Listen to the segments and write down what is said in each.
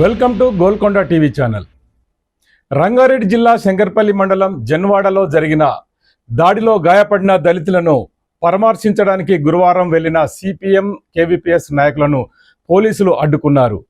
Welcome to Golconda TV channel. Rangareddy జిల్లా శంకర్పల్లి మండలం జన్వాడలో జరిగిన దాడిలో గాయపడిన దళితులను పరామర్శించడానికి గురువారం వెళ్ళిన సిపిఎం కేవీపీఎస్ నాయకులను పోలీసులు అడ్డుకున్నారు.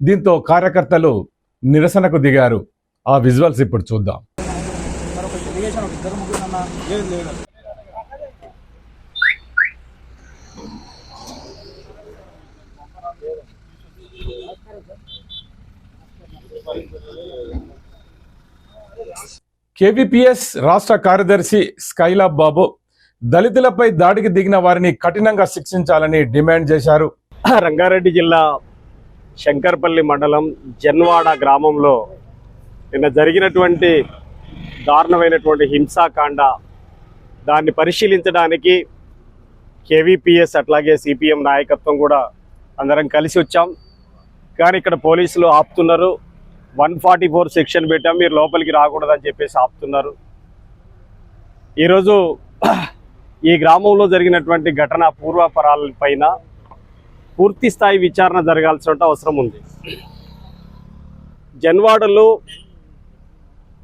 దీంతో కార్యకర్తలు నిరసనకు దిగారు. ఆ విజువల్స్ ఇప్పుడు చూద్దాం మరొక డెలిగేషన్ ఒక ఇద్దరు ముగ్గురు అన్న లేదు లేదు కేవీపీఎస్ రాష్ట్ర కార్యదర్శి స్కైలాబ్ బాబు దళితులపై దాడికి దిగిన వారిని కఠినంగా శిక్షించాలని డిమాండ్ చేశారు. రంగారెడ్డి జిల్లా శంకర్పల్లి మండలం జన్వాడ గ్రామంలో నిన్న జరిగినటువంటి దారుణమైనటువంటి హింసాకాండ దాన్ని పరిశీలించడానికి కేవీపీఎస్ అట్లాగే సిపిఎం నాయకత్వం కూడా అందరం కలిసి వచ్చాం. కానీ ఇక్కడ పోలీసులు ఆపుతున్నారు. వన్ ఫార్టీ ఫోర్ సెక్షన్ పెట్టాం మీరు లోపలికి రాకూడదని చెప్పేసి ఆపుతున్నారు. ఈరోజు ఈ గ్రామంలో జరిగినటువంటి ఘటన పూర్వపరాలపైన పూర్తి స్థాయి విచారణ జరగాల్సిన అవసరం ఉంది. జన్వాడలో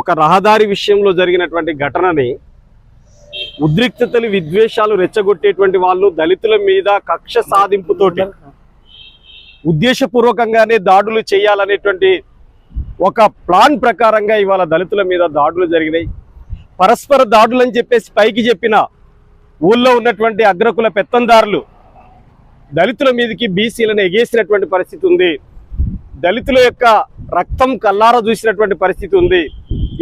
ఒక రహదారి విషయంలో జరిగినటువంటి ఘటనని ఉద్రిక్తతలు విద్వేషాలు రెచ్చగొట్టేటువంటి వాళ్ళు దళితుల మీద కక్ష సాధింపుతోటి ఉద్దేశపూర్వకంగానే దాడులు చేయాలనేటువంటి ఒక ప్లాన్ ప్రకారంగా ఇవాళ దళితుల మీద దాడులు జరిగినాయి. పరస్పర దాడులు అని చెప్పేసి పైకి చెప్పిన ఊళ్ళో ఉన్నటువంటి అగ్రకుల పెత్తందారులు దళితుల మీదకి బీసీలను ఎగేసినటువంటి పరిస్థితి ఉంది. దళితుల యొక్క రక్తం కల్లార చూసినటువంటి పరిస్థితి ఉంది.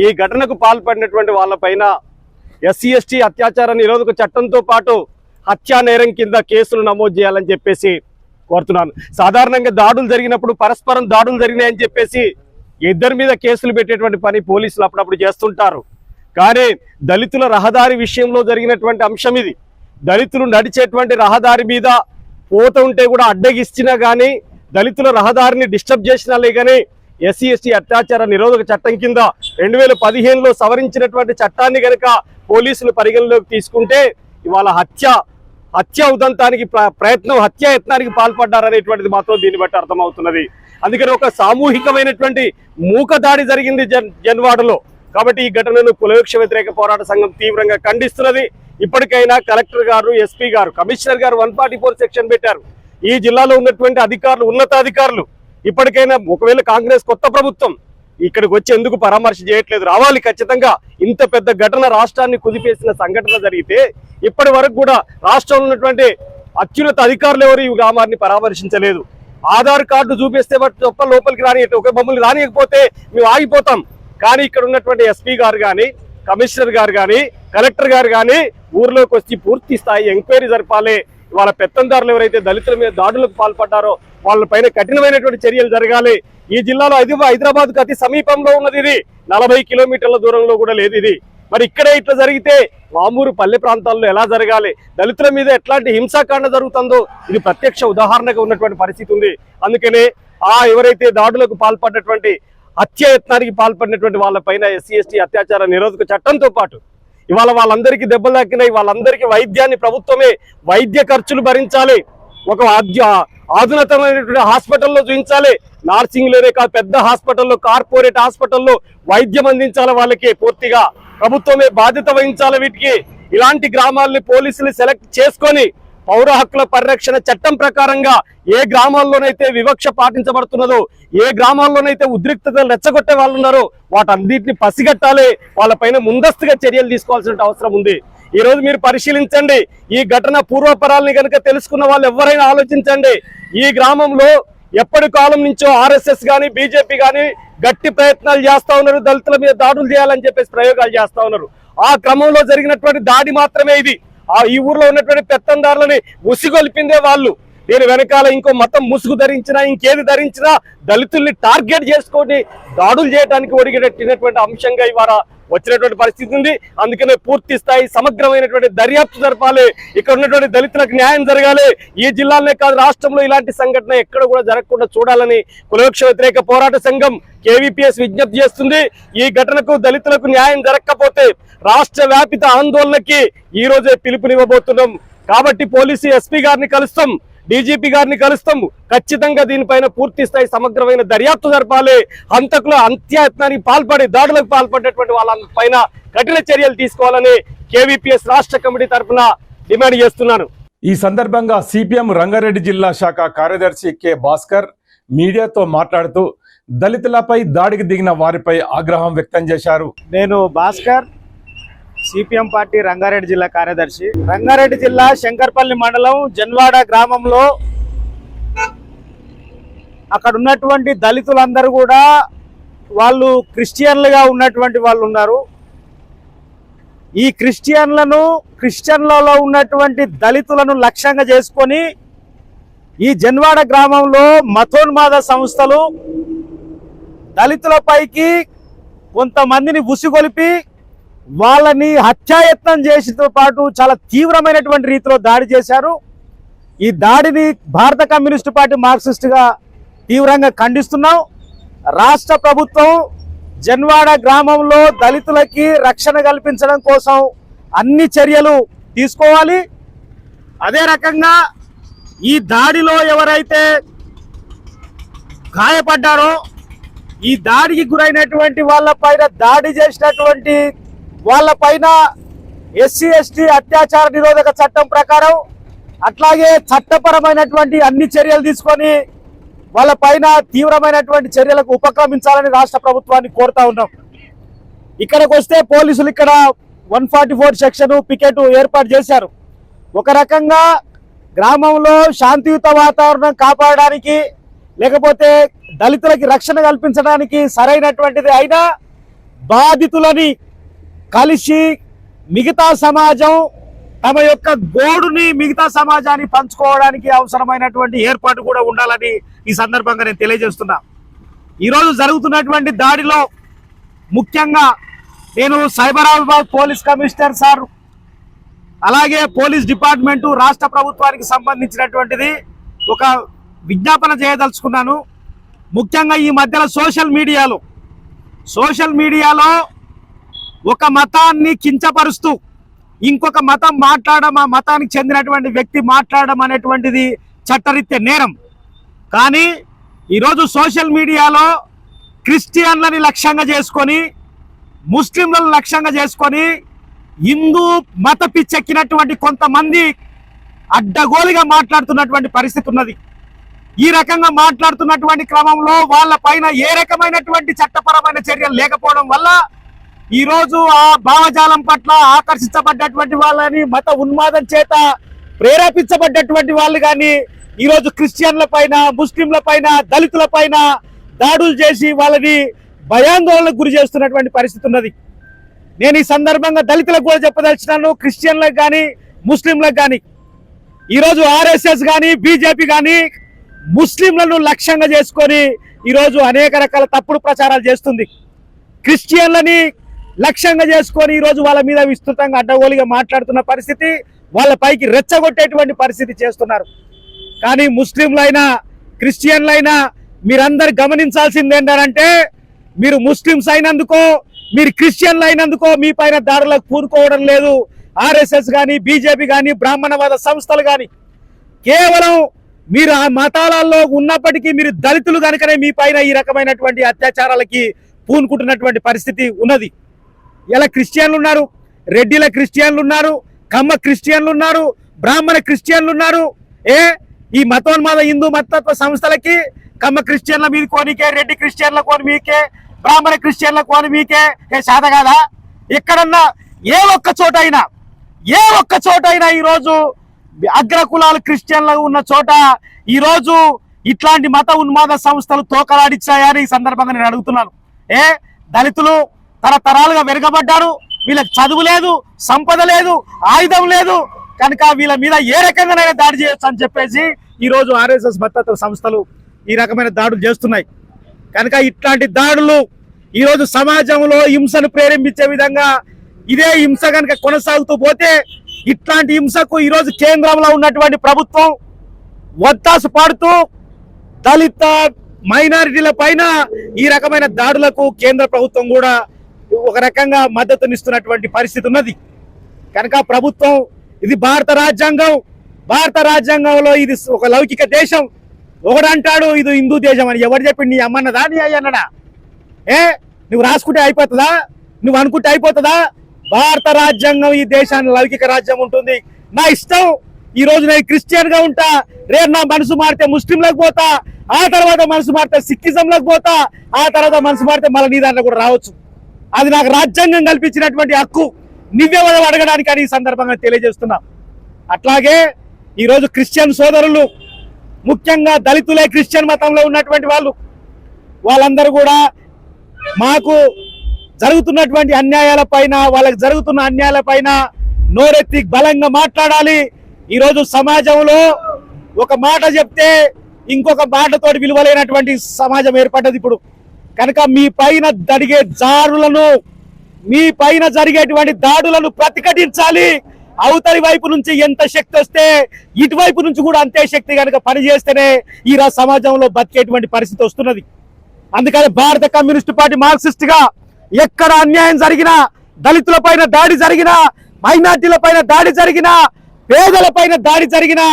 ఈ ఘటనకు పాల్పడినటువంటి వాళ్ళపైన ఎస్సీ ఎస్టీ అత్యాచార నిరోధక చట్టంతో పాటు హత్యా నేరం కింద కేసులు నమోదు చేయాలని చెప్పేసి కోరుతున్నాను. సాధారణంగా దాడులు జరిగినప్పుడు పరస్పరం దాడులు జరిగినాయని చెప్పేసి ఇద్దరి మీద కేసులు పెట్టేటువంటి పని పోలీసులు అప్పుడప్పుడు చేస్తుంటారు. కానీ దళితుల రహదారి విషయంలో జరిగినటువంటి అంశం ఇది. దళితులు నడిచేటువంటి రహదారి మీద పోత ఉంటే కూడా అడ్డగిచ్చినా కానీ దళితుల రహదారిని డిస్టర్బ్ చేసినా కానీ ఎస్సీ ఎస్టీ అత్యాచార నిరోధక చట్టం కింద రెండు వేల పదిహేనులో సవరించినటువంటి చట్టాన్ని కనుక పోలీసులు పరిగణలోకి తీసుకుంటే ఇవాళ హత్య హత్య ఉదంతానికి ప్ర- ప్రయత్నం హత్యాయత్నానికి పాల్పడ్డారనేటువంటిది మాత్రం దీన్ని బట్టి అర్థమవుతున్నది. అందుకని ఒక సామూహికమైనటువంటి మూక దాడి జరిగింది జన్ జన్వాడలో. కాబట్టి ఈ ఘటనను కులవృక్ష వ్యతిరేక పోరాట సంఘం తీవ్రంగా ఖండిస్తున్నది. ఇప్పటికైనా కలెక్టర్ గారు ఎస్పీ గారు కమిషనర్ గారు వన్ సెక్షన్ పెట్టారు. ఈ జిల్లాలో ఉన్నటువంటి అధికారులు ఉన్నతాధికారులు ఇప్పటికైనా ఒకవేళ కాంగ్రెస్ కొత్త ప్రభుత్వం ఇక్కడికి వచ్చి ఎందుకు పరామర్శ చేయట్లేదు? రావాలి ఖచ్చితంగా. ఇంత పెద్ద ఘటన రాష్ట్రాన్ని కుదిపేసిన సంఘటన జరిగితే ఇప్పటి వరకు కూడా రాష్ట్రంలో ఉన్నటువంటి అత్యున్నత అధికారులు ఎవరు ఈ గ్రామాన్ని పరామర్శించలేదు. ఆధార్ కార్డు చూపిస్తే తప్ప లోపలికి రాని ఒక మమ్మల్ని రానియకపోతే మేము ఆగిపోతాం. కానీ ఇక్కడ ఉన్నటువంటి ఎస్పీ గారు కానీ కమిషనర్ గారు కానీ కలెక్టర్ గారు కానీ ఊర్లోకి వచ్చి పూర్తి స్థాయి ఎంక్వైరీ జరపాలి. వాళ్ళ పెత్తందారులు ఎవరైతే దళితుల మీద దాడులకు పాల్పడ్డారో వాళ్ళ పైన కఠినమైనటువంటి చర్యలు జరగాలి. ఈ జిల్లాలో హైదరాబాద్ అతి సమీపంలో ఉన్నది ఇది. నలభై కిలోమీటర్ల దూరంలో కూడా లేదు ఇది. మరి ఇక్కడే ఇట్లా జరిగితే మామూరు పల్లె ప్రాంతాల్లో ఎలా జరగాలి? దళితుల మీద ఎట్లాంటి హింసాకాండ జరుగుతుందో ఇది ప్రత్యక్ష ఉదాహరణగా ఉన్నటువంటి పరిస్థితి ఉంది. అందుకనే ఆ ఎవరైతే దాడులకు పాల్పడినటువంటి హత్యాయత్నానికి పాల్పడినటువంటి వాళ్ళపైన ఎస్సీ ఎస్టీ అత్యాచార నిరోధక చట్టంతో పాటు ఇవాళ వాళ్ళందరికీ దెబ్బలు తాకినాయి వాళ్ళందరికీ వైద్యాన్ని ప్రభుత్వమే వైద్య ఖర్చులు భరించాలి. ఒక ఆధునతమైనటువంటి హాస్పిటల్లో చూపించాలి నార్సింగ్లోనే కాదు పెద్ద హాస్పిటల్లో కార్పొరేట్ హాస్పిటల్లో వైద్యం అందించాలి వాళ్ళకి పూర్తిగా. ప్రభుత్వమే బాధ్యత వహించాలి వీటికి. ఇలాంటి గ్రామాల్ని పోలీసులు సెలెక్ట్ చేసుకొని పౌర హక్కుల పరిరక్షణ చట్టం ప్రకారంగా ఏ గ్రామాల్లోనైతే వివక్ష పాటించబడుతున్నదో ఏ గ్రామాల్లోనైతే ఉద్రిక్తతలు రెచ్చగొట్టే వాళ్ళు ఉన్నారో వాటన్నిటిని పసిగట్టాలి. వాళ్ళపైన ముందస్తుగా చర్యలు తీసుకోవాల్సిన అవసరం ఉంది. ఈ రోజు మీరు పరిశీలించండి. ఈ ఘటన పూర్వపరాల్ని కనుక తెలుసుకున్న వాళ్ళు ఎవరైనా ఆలోచించండి. ఈ గ్రామంలో ఎప్పటి కాలం నుంచో ఆర్ఎస్ఎస్ కానీ బీజేపీ కానీ గట్టి ప్రయత్నాలు చేస్తా ఉన్నారు దళితుల మీద దాడులు చేయాలని చెప్పేసి ప్రయోగాలు చేస్తా ఉన్నారు. ఆ క్రమంలో జరిగినటువంటి దాడి మాత్రమే ఇది. ఆ ఈ ఊర్లో ఉన్నటువంటి పెత్తందారులని ఉసిగొల్పిందే వాళ్ళు. నేను వెనకాల ఇంకో మతం ముసుగు ధరించినా ఇంకేది ధరించినా దళితుల్ని టార్గెట్ చేసుకొని దాడులు చేయడానికి ఒడిగట్టినటువంటి అంశంగా ఇవాళ వచ్చినటువంటి పరిస్థితి ఉంది. అందుకనే పూర్తి స్థాయి సమగ్రమైనటువంటి దర్యాప్తు జరపాలి. ఇక్కడ ఉన్నటువంటి దళితులకు న్యాయం జరగాలి. ఈ జిల్లాలోనే కాదు రాష్ట్రంలో ఇలాంటి సంఘటన ఎక్కడ కూడా జరగకుండా చూడాలని కులవృక్ష వ్యతిరేక పోరాట సంఘం కేవీపీఎస్ విజ్ఞప్తి చేస్తుంది. ఈ ఘటనకు దళితులకు న్యాయం జరగకపోతే రాష్ట్ర వ్యాపిత ఆందోళనకి ఈ రోజే పిలుపునివ్వబోతున్నాం. కాబట్టి పోలీసు ఎస్పీ గారిని కలుస్తాం. డీజీపీ గారిని కలుస్తాము ఖచ్చితంగా దీనిపైన పూర్తి స్థాయి సమగ్రమైన దర్యాప్తు జరపాలి. హంతకుల అంత్యయత్నానికి పాల్పడి దాడులకు పాల్పడినటువంటి వాళ్ళ పైన కఠిన చర్యలు తీసుకోవాలని కేవీపీఎస్ రాష్ట్ర కమిటీ తరఫున డిమాండ్ చేస్తున్నాను. ఈ సందర్భంగా సిపిఎం రంగారెడ్డి జిల్లా శాఖ కార్యదర్శి కె భాస్కర్ మీడియాతో మాట్లాడుతూ దళితులపై దాడికి దిగిన వారిపై ఆగ్రహం వ్యక్తం చేశారు. నేను భాస్కర్ సిపిఎం పార్టీ రంగారెడ్డి జిల్లా కార్యదర్శి. రంగారెడ్డి జిల్లా శంకర్పల్లి మండలం జన్వాడ గ్రామంలో అక్కడ ఉన్నటువంటి దళితులందరూ కూడా వాళ్ళు క్రిస్టియన్లుగా ఉన్నటువంటి వాళ్ళు ఉన్నారు. ఈ క్రిస్టియన్లను క్రిస్టియన్లలో ఉన్నటువంటి దళితులను లక్ష్యంగా చేసుకొని ఈ జన్వాడ గ్రామంలో మతోన్మాద సంస్థలు దళితులపైకి కొంతమందిని ఉసిగొలిపి వాళ్ళని హత్యాయత్నం చేసితో పాటు చాలా తీవ్రమైనటువంటి రీతిలో దాడి చేశారు. ఈ దాడిని భారత కమ్యూనిస్టు పార్టీ మార్క్సిస్టుగా తీవ్రంగా ఖండిస్తున్నాం. రాష్ట్ర ప్రభుత్వం జన్వాడ గ్రామంలో దళితులకి రక్షణ కల్పించడం కోసం అన్ని చర్యలు తీసుకోవాలి. అదే రకంగా ఈ దాడిలో ఎవరైతే గాయపడ్డారో ఈ దాడికి గురైనటువంటి వాళ్ళ పైన దాడి చేసినటువంటి వాళ్ళ పైన ఎస్సీ ఎస్టీ అత్యాచార నిరోధక చట్టం ప్రకారం అట్లాగే చట్టపరమైనటువంటి అన్ని చర్యలు తీసుకొని వాళ్ళ పైన తీవ్రమైనటువంటి చర్యలకు ఉపక్రమించాలని రాష్ట్ర ప్రభుత్వాన్ని కోరుతా ఉన్నాం. ఇక్కడికి వస్తే పోలీసులు ఇక్కడ one forty four section picket ఏర్పాటు చేశారు. ఒక రకంగా గ్రామంలో శాంతియుత వాతావరణం కాపాడడానికి లేకపోతే దళితులకి రక్షణ కల్పించడానికి సరైనటువంటిది అయినా బాధితులని కలిసి మిగతా సమాజం తమ యొక్క గోడుని మిగతా సమాజాన్ని పంచుకోవడానికి అవసరమైనటువంటి ఏర్పాటు కూడా ఉండాలని ఈ సందర్భంగా నేను తెలియజేస్తున్నా. ఈరోజు జరుగుతున్నటువంటి దాడిలో ముఖ్యంగా నేను సైబరాబాద్ పోలీస్ కమిషనర్ సార్ అలాగే పోలీస్ డిపార్ట్మెంటు రాష్ట్ర ప్రభుత్వానికి సంబంధించినటువంటిది ఒక విజ్ఞాపన చేయదలుచుకున్నాను. ముఖ్యంగా ఈ మధ్యలో సోషల్ మీడియాలో సోషల్ మీడియాలో ఒక మతాన్ని కించపరుస్తూ ఇంకొక మతం మాట్లాడడం ఆ మతానికి చెందినటువంటి వ్యక్తి మాట్లాడడం అనేటువంటిది చట్టరీత్య నేరం. కానీ ఈరోజు సోషల్ మీడియాలో క్రిస్టియన్లని లక్ష్యంగా చేసుకొని ముస్లింలను లక్ష్యంగా చేసుకొని హిందూ మత పిచ్చెక్కినటువంటి కొంతమంది అడ్డగోలుగా మాట్లాడుతున్నటువంటి పరిస్థితి ఉన్నది. ఈ రకంగా మాట్లాడుతున్నటువంటి క్రమంలో వాళ్ళ పైన ఏ రకమైనటువంటి చట్టపరమైన చర్యలు లేకపోవడం వల్ల ఈ రోజు ఆ భావజాలం పట్ల ఆకర్షించబడ్డటువంటి వాళ్ళని మత ఉన్మాదం చేత ప్రేరేపించబడ్డటువంటి వాళ్ళు కానీ ఈ రోజు క్రిస్టియన్ల పైన ముస్లింల పైన దళితుల పైన దాడులు చేసి వాళ్ళని భయాందోళనకు గురి చేస్తున్నటువంటి పరిస్థితి ఉన్నది. నేను ఈ సందర్భంగా దళితులకు కూడా చెప్పదలిచినాను క్రిస్టియన్లకు కానీ ముస్లింలకు కానీ ఈరోజు ఆర్ఎస్ఎస్ కానీ బీజేపీ కానీ ముస్లింలను లక్ష్యంగా చేసుకొని ఈరోజు అనేక రకాల తప్పుడు ప్రచారాలు చేస్తుంది. క్రిస్టియన్లని లక్ష్యంగా చేసుకొని ఈరోజు వాళ్ళ మీద విస్తృతంగా అడ్డగోలుగా మాట్లాడుతున్న పరిస్థితి వాళ్ళ పైకి రెచ్చగొట్టేటువంటి పరిస్థితి చేస్తున్నారు. కానీ ముస్లింలైనా క్రిస్టియన్లైనా మీరందరు గమనించాల్సింది ఏంటంటే మీరు ముస్లింస్ అయినందుకో మీరు క్రిస్టియన్లు అయినందుకో మీ పైన దారులకు పూనుకోవడం లేదు. ఆర్ఎస్ఎస్ కానీ బీజేపీ కానీ బ్రాహ్మణవాద సంస్థలు కానీ కేవలం మీరు ఆ మతాలలో ఉన్నప్పటికీ మీరు దళితులు కనుకనే మీ పైన ఈ రకమైనటువంటి అత్యాచారాలకి పూనుకుంటున్నటువంటి పరిస్థితి ఉన్నది. ఇలా క్రిస్టియన్లు ఉన్నారు? రెడ్డిల క్రిస్టియన్లు ఉన్నారు కమ్మ క్రిస్టియన్లు ఉన్నారు బ్రాహ్మణ క్రిస్టియన్లు ఉన్నారు. ఏ? ఈ మతోన్మాద హిందూ మతత్వ సంస్థలకి కమ్మ క్రిస్టియన్ల మీద కోనికే రెడ్డి క్రిస్టియన్ల కోని మీకే బ్రాహ్మణ క్రిస్టియన్ల కోని మీకే ఏ శాత కాదా? ఎక్కడన్నా ఏ ఒక్క చోట అయినా ఏ ఒక్క చోట అయినా ఈరోజు అగ్రకులాలు క్రిస్టియన్లు ఉన్న చోట ఈరోజు ఇట్లాంటి మత ఉన్మాద సంస్థలు తోకలాడిచ్చాయని ఈ సందర్భంగా నేను అడుగుతున్నాను. ఏ? దళితులు తరతరాలుగా వెనుకబడ్డారు. వీళ్ళకి చదువు లేదు సంపద లేదు ఆయుధం లేదు. కనుక వీళ్ళ మీద ఏ రకంగానైనా దాడి చేయొచ్చు అని చెప్పేసి ఈరోజు ఆర్ఎస్ఎస్ భద్రత సంస్థలు ఈ రకమైన దాడులు చేస్తున్నాయి. కనుక ఇట్లాంటి దాడులు ఈరోజు సమాజంలో హింసను ప్రేరేపించే విధంగా ఇదే హింస కనుక కొనసాగుతూ పోతే ఇట్లాంటి హింసకు ఈరోజు కేంద్రంలో ఉన్నటువంటి ప్రభుత్వం వత్తాసు పాడుతూ దళిత మైనారిటీల పైన ఈ రకమైన దాడులకు కేంద్ర ప్రభుత్వం కూడా ఒక రకంగా మద్దతునిస్తున్నటువంటి పరిస్థితి ఉన్నది. కనుక ప్రభుత్వం ఇది భారత రాజ్యాంగం. భారత రాజ్యాంగంలో ఇది ఒక లౌకిక దేశం. ఒకడంటాడు ఇది హిందూ దేశం అని. ఎవరు చెప్పి నీ అమ్మన్నదా నీ అయ్యన్నడా ఏ? నువ్వు రాసుకుంటే అయిపోతుందా? నువ్వు అనుకుంటే అయిపోతుందా? భారత రాజ్యాంగం ఈ దేశాన్ని లౌకిక రాజ్యం ఉంటుంది. నా ఇష్టం ఈ రోజు నేను క్రిస్టియన్గా ఉంటా. రేపు నా మనసు మారితే ముస్లింలకు పోతా. ఆ తర్వాత మనసు మారితే సిక్కిజంలకు పోతా. ఆ తర్వాత మనసు మారితే మళ్ళీ నీ దాంట్లో కూడా రావచ్చు. అది నాకు రాజ్యాంగం కల్పించినటువంటి హక్కు. నువ్వెవరో అడగడానికి అని ఈ సందర్భంగా తెలియజేస్తున్నా. అట్లాగే ఈరోజు క్రిస్టియన్ సోదరులు ముఖ్యంగా దళితులే క్రిస్టియన్ మతంలో ఉన్నటువంటి వాళ్ళు వాళ్ళందరూ కూడా మాకు జరుగుతున్నటువంటి అన్యాయాల పైన వాళ్ళకి జరుగుతున్న అన్యాయాల పైన నోరెత్తి బలంగా మాట్లాడాలి. ఈరోజు సమాజంలో ఒక మాట చెప్తే ఇంకొక మాటతోటి విలువలేనటువంటి సమాజం ఏర్పడ్డది ఇప్పుడు. కనుక మీ పైన జరిగే జారులను మీ పైన జరిగేటువంటి దాడులను ప్రతిఘటించాలి. అవతలి వైపు నుంచి ఎంత శక్తి వస్తే ఇటువైపు నుంచి కూడా అంతే శక్తి కనుక పనిచేస్తేనే ఈరా సమాజంలో బతికేటువంటి పరిస్థితి వస్తున్నది. అందుకని భారత కమ్యూనిస్ట్ పార్టీ మార్క్సిస్ట్గా ఎక్కడ అన్యాయం జరిగినా దళితుల పైన దాడి జరిగినా మైనార్టీల పైన దాడి జరిగినా పేదల పైన దాడి జరిగినా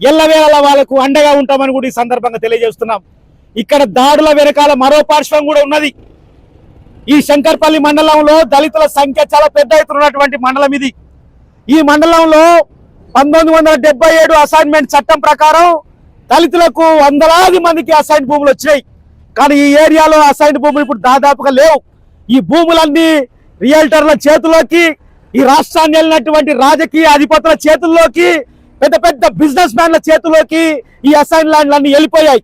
ఎల్లవేళలా వాళ్ళకు అండగా ఉంటామని కూడా ఈ సందర్భంగా తెలియజేస్తున్నాం. ఇక్కడ దాడుల వెనకాల మరో పార్శ్వం కూడా ఉన్నది. ఈ శంకర్పల్లి మండలంలో దళితుల సంఖ్య చాలా పెద్ద ఎత్తున మండలం ఇది. ఈ మండలంలో పంతొమ్మిది వందల డెబ్బై ఏడు అసైన్మెంట్ చట్టం ప్రకారం దళితులకు వందలాది మందికి అసైన్ భూములు వచ్చాయి కానీ ఈ ఏరియాలో అసైన్ భూములు ఇప్పుడు దాదాపుగా లేవు. ఈ భూములన్నీ రియల్టర్ల చేతుల్లోకి ఈ రాష్ట్రాన్ని వెళ్ళినటువంటి రాజకీయ అధిపతుల చేతుల్లోకి పెద్ద పెద్ద బిజినెస్ మ్యాన్ల చేతుల్లోకి ఈ అసైన్ ల్యాండ్లన్నీ వెళ్ళిపోయాయి.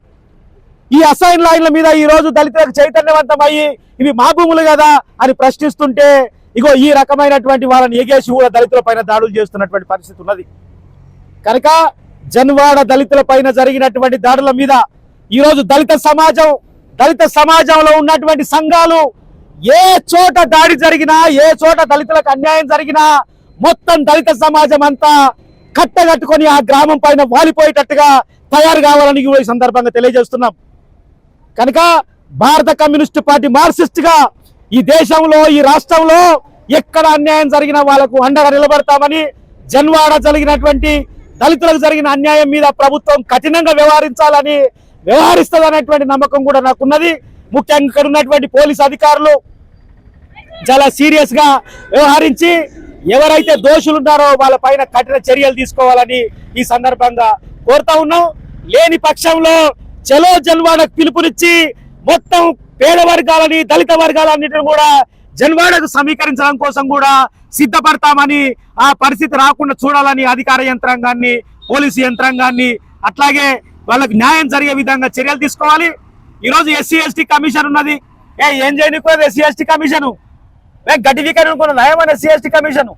ఈ అసైన్ లైన్ల మీద ఈ రోజు దళితులకు చైతన్యవంతమయ్యి ఇవి మా భూములు కదా అని ప్రశ్నిస్తుంటే ఇగో ఈ రకమైనటువంటి వాళ్ళని ఎగేసి కూడా దళితుల పైన దాడులు చేస్తున్నటువంటి పరిస్థితి ఉన్నది. కనుక జన్వాడ దళితుల పైన జరిగినటువంటి దాడుల మీద ఈ రోజు దళిత సమాజం దళిత సమాజంలో ఉన్నటువంటి సంఘాలు ఏ చోట దాడి జరిగినా ఏ చోట దళితులకు అన్యాయం జరిగినా మొత్తం దళిత సమాజం అంతా కట్టగట్టుకొని ఆ గ్రామం పైన వాలిపోయేటట్టుగా తయారు కావాలని కూడా ఈ సందర్భంగా తెలియజేస్తున్నాం. కనుక భారత కమ్యూనిస్ట్ పార్టీ మార్క్సిస్ట్గా ఈ దేశంలో ఈ రాష్ట్రంలో ఎక్కడ అన్యాయం జరిగినా వాళ్ళకు అండగా నిలబడతామని జన్వాడ జరిగినటువంటి దళితులకు జరిగిన అన్యాయం మీద ప్రభుత్వం కఠినంగా వ్యవహరించాలని వ్యవహరిస్తుంది నమ్మకం కూడా నాకున్నది. ముఖ్యంగా ఇక్కడ ఉన్నటువంటి పోలీస్ అధికారులు చాలా సీరియస్గా వ్యవహరించి ఎవరైతే దోషులు ఉన్నారో వాళ్ళ పైన కఠిన చర్యలు తీసుకోవాలని ఈ సందర్భంగా కోరుతా ఉన్నాం. లేని పక్షంలో చలో జన్వాడకు పిలుపునిచ్చి మొత్తం పేద వర్గాలని దళిత వర్గాలన్నిటిని కూడా జన్వాడకు సమీకరించడం కోసం కూడా సిద్ధపడతామని ఆ పరిస్థితి రాకుండా చూడాలని అధికార యంత్రాంగాన్ని పోలీసు యంత్రాంగాన్ని అట్లాగే వాళ్ళకి న్యాయం జరిగే విధంగా చర్యలు తీసుకోవాలి. ఈరోజు ఎస్సీ ఎస్టీ కమిషన్ ఉన్నది. ఏ ఏం చేయనికోదు ఎస్సీ ఎస్టీ కమిషన్. మేము గడ్డి అనుకున్న నయమైన ఎస్సీ ఎస్టీ కమిషన్.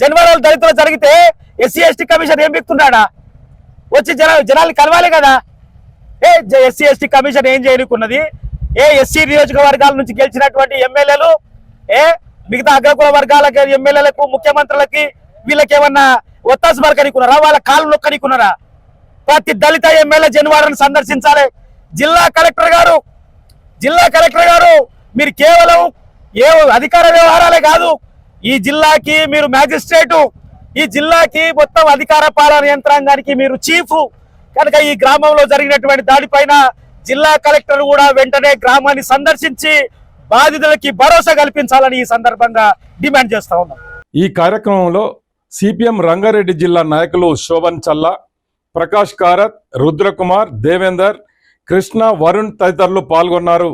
జనవరి దళితులు జరిగితే ఎస్సీ ఎస్టీ కమిషన్ ఏం బిక్తున్నాడా వచ్చి జన జనాలు కలవాలి కదా. ఏ ఎస్సీ ఎస్టీ కమిషన్ ఏం చేయనుకున్నది? ఏ ఎస్సీ నియోజకవర్గాల నుంచి గెలిచినటువంటి ఎమ్మెల్యేలు ఏ మిగతా అగ్రకుల వర్గాలకు ఎమ్మెల్యేలకు ముఖ్యమంత్రులకి వీళ్ళకి ఏమన్నా ఒత్తాసు పరకనికున్నారా వాళ్ళ కాళ్ళు నొక్కనికున్నారా? ప్రతి దళిత ఎమ్మెల్యే జనవాడని సందర్శించాలి. జిల్లా కలెక్టర్ గారు జిల్లా కలెక్టర్ గారు మీరు కేవలం ఏ అధికార వ్యవహారాలే కాదు ఈ జిల్లాకి మీరు మ్యాజిస్ట్రేటు ఈ జిల్లాకి మొత్తం అధికార పాలన యంత్రాంగానికి మీరు చీఫ్ కనుక ఈ గ్రామంలో జరిగినటువంటి దాడిపైన జిల్లా కలెక్టర్ కూడా వెంటనే గ్రామాన్ని సందర్శించి బాధితులకి భరోసా కల్పించాలని ఈ సందర్భంగా డిమాండ్ చేస్తా ఉన్నాం. ఈ కార్యక్రమంలో సిపిఎం రంగారెడ్డి జిల్లా నాయకులు శోభన్ చల్లా ప్రకాష్ కారత్ రుద్రకుమార్ దేవేందర్ కృష్ణ వరుణ్ తదితరులు పాల్గొన్నారు.